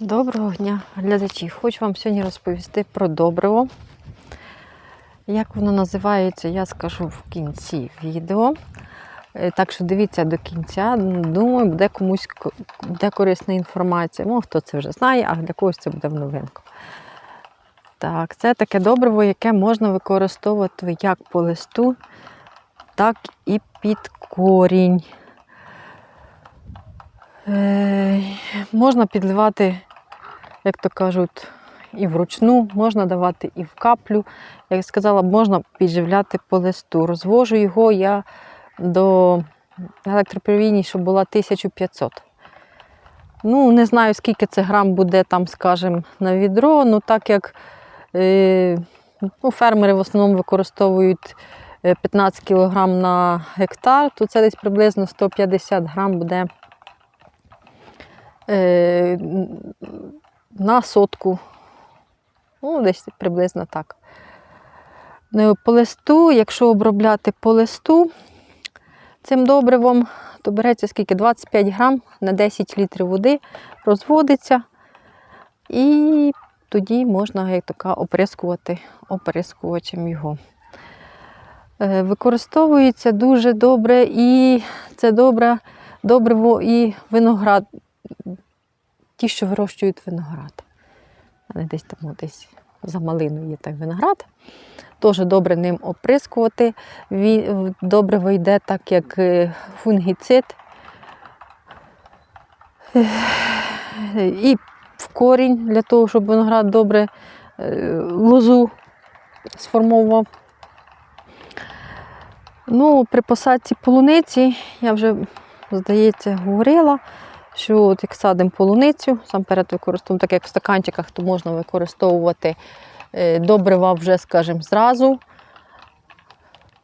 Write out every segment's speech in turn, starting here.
Доброго дня, глядачі! Хочу вам сьогодні розповісти про добриво. Як воно називається, я скажу в кінці відео. Е, Так що дивіться до кінця. Думаю, буде комусь ко- буде корисна інформація. Ну, хто це вже знає, а для когось це буде в новинку. Так, це таке добриво, яке можна використовувати як по листу, так і під корінь. Е, можна підливати, як то кажуть, і вручну, можна давати і в каплю. Як сказала, можна підживляти по листу. Розвожу його я до електропровідні, щоб була 1500. Ну, не знаю, скільки це грам буде там, скажімо, на відро. Ну, так як е, ну, фермери в основному використовують е, 15 кг на гектар, то це десь приблизно 150 грам буде е, на сотку. Ну, десь приблизно так. Е, По листу, якщо обробляти по листу цим добривом, то береться скільки? 25 грам на 10 літрів води, розводиться. І тоді можна, як така, оприскувати оприскувачем його. Е, Використовується дуже добре і це добре, добриво і виноград, ті, що вирощують виноград. Але десь там десь за малиною є так виноград. Теж добре ним оприскувати. Він добре вийде, так як е, фунгіцид. Е, І в корінь для того, щоб виноград добре е, лозу сформовував. Ну, при посадці полуниці я вже, здається, говорила, що от як садимо полуницю, сам перед використовуємо, так як в стаканчиках, то можна використовувати е, добрива вже, скажімо, зразу.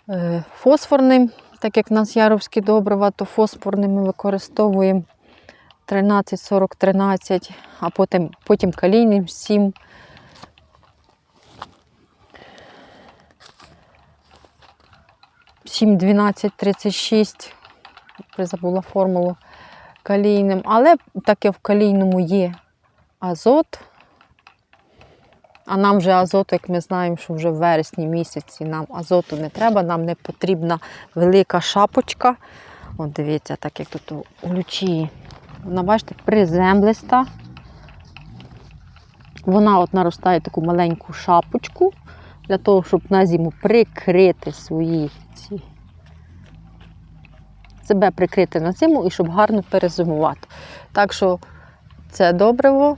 Е, Фосфорним, так як в нас яровські добрива, то фосфорним ми використовуємо 13, 40, 13, а потім, потім калійним 7. Сім, 12, 36, забула формулу калійним. Але так як в калійному є азот, а нам вже азоту, як ми знаємо, що вже в вересні місяці нам азоту не треба, нам не потрібна велика шапочка. От дивіться, так як тут у лючії. Вона, бачите, приземлиста. Вона от наростає таку маленьку шапочку для того, щоб на зиму прикрити свої ці. Себе прикрити на зиму і щоб гарно перезимувати. Так що це добриво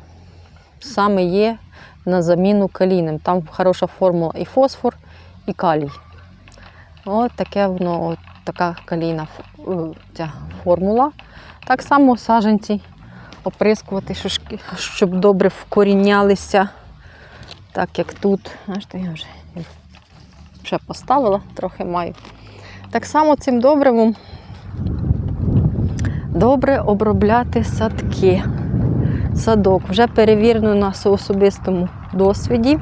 саме є на заміну калійним. Там хороша формула і фосфор, і калій. От таке воно, от така калійна е, формула. Так само саджанці оприскувати, щоб добре вкорінялися. Так як тут. Бачите, я вже вже поставила, трохи маю. Так само цим добривом добре обробляти садки. Садок вже перевірено на особистому досвіді.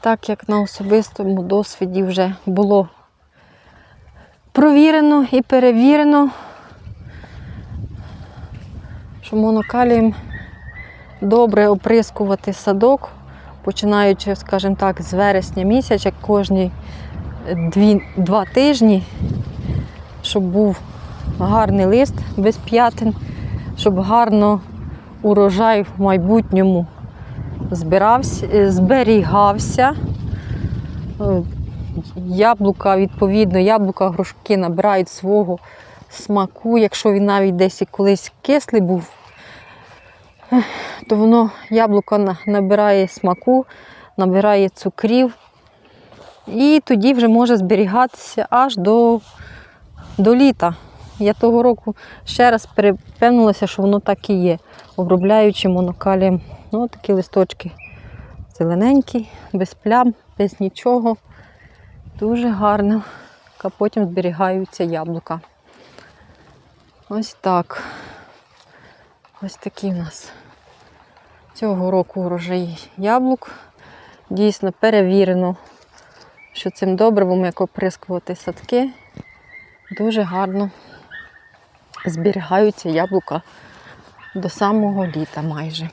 Так як на особистому досвіді вже було провірено і перевірено, що монокалієм добре оприскувати садок, починаючи, скажімо так, з вересня місяця, кожні дві, два тижні, щоб був гарний лист без п'ятин, щоб гарно урожай в майбутньому збирався, е, зберігався. Е, Яблука, відповідно, яблука, грушки набирають свого смаку. Якщо він навіть десь і колись кислий був, то воно яблуко набирає смаку, набирає цукрів. І тоді вже може зберігатися аж до, до літа. Я того року ще раз перепевнилася, що воно так і є. Обробляючи монокалієм. Ну, такі листочки зелененькі, без плям, без нічого. Дуже гарно. А потім зберігаються яблука. Ось так. Ось такі в нас цього року урожай яблук. Дійсно перевірено, що цим добривом, як оприскувати садки, дуже гарно зберігаються яблука до самого літа майже.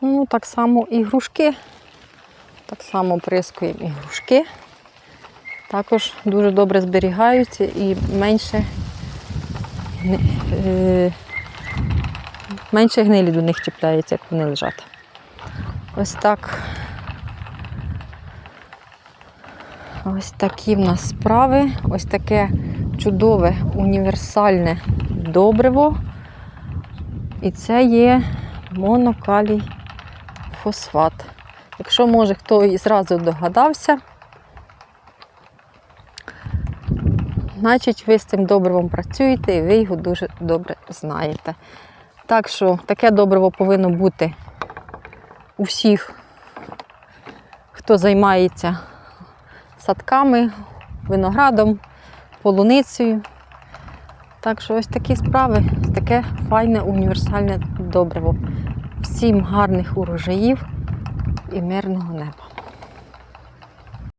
Ну, так само і грушки. Так само прискуємо і грушки. Також дуже добре зберігаються і менше, е, менше гнилі до них чіпляється, як вони лежать. Ось так. Ось такі в нас справи. Ось таке чудове універсальне добриво. І це є монокалій фосфат. Якщо може хто і зразу догадався, значить ви з цим добривом працюєте і ви його дуже добре знаєте. Так що таке добриво повинно бути у всіх, хто займається садками, виноградом, полуницею. Так що ось такі справи, таке файне універсальне добриво. Всім гарних урожаїв і мирного неба.